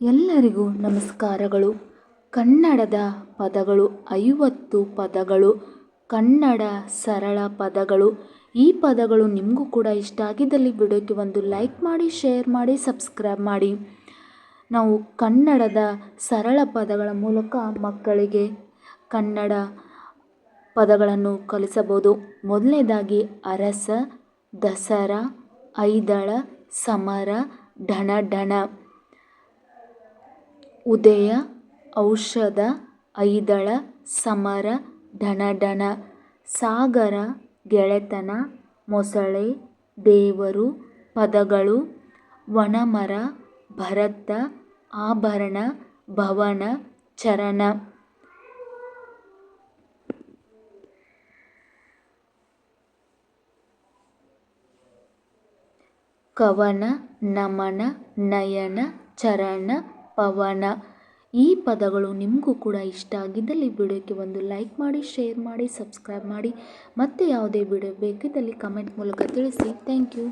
ಎಲ್ಲರಿಗೂ ನಮಸ್ಕಾರಗಳು. ಕನ್ನಡದ ಪದಗಳು ಐವತ್ತು ಪದಗಳು, ಕನ್ನಡ ಸರಳ ಪದಗಳು. ಈ ಪದಗಳು ನಿಮಗೂ ಕೂಡ ಇಷ್ಟ ಆಗಿದ್ದಲ್ಲಿ ವಿಡಿಯೋಕ್ಕೆ ಒಂದು ಲೈಕ್ ಮಾಡಿ, ಶೇರ್ ಮಾಡಿ, ಸಬ್ಸ್ಕ್ರೈಬ್ ಮಾಡಿ. ನಾವು ಕನ್ನಡದ ಸರಳ ಪದಗಳ ಮೂಲಕ ಮಕ್ಕಳಿಗೆ ಕನ್ನಡ ಪದಗಳನ್ನು ಕಲಿಸಬಹುದು. ಮೊದಲನೇದಾಗಿ ಅರಸ, ದಸರಾ, ಐದಳ, ಸಮರ ಢಣ ಢಣ ಉದಯ, ಔಷಧ, ಐದಳ, ಸಮರ ಢಣ ಸಾಗರ, ಗೆಳೆತನ, ಮೊಸಳೆ, ದೇವರು, ಪದಗಳು ಒಣಮರ ಭರತ, ಆಭರಣ, ಭವನ, ಚರಣ. ಕವನ, ನಮನ, ನಯನ, ಚರಣ ಪವನ. ಈ ಪದಗಳು ನಿಮಗೂ ಕೂಡ ಇಷ್ಟ ಆಗಿದ್ದಲ್ಲಿ ವಿಡಿಯೋಕ್ಕೆ ಒಂದು ಲೈಕ್ ಮಾಡಿ, ಶೇರ್ ಮಾಡಿ, ಸಬ್ಸ್ಕ್ರೈಬ್ ಮಾಡಿ. ಮತ್ತೆ ಯಾವುದೇ ವಿಡಿಯೋ ಬೇಕಿದ್ದಲ್ಲಿ ಕಮೆಂಟ್ ಮೂಲಕ ತಿಳಿಸಿ. Thank you.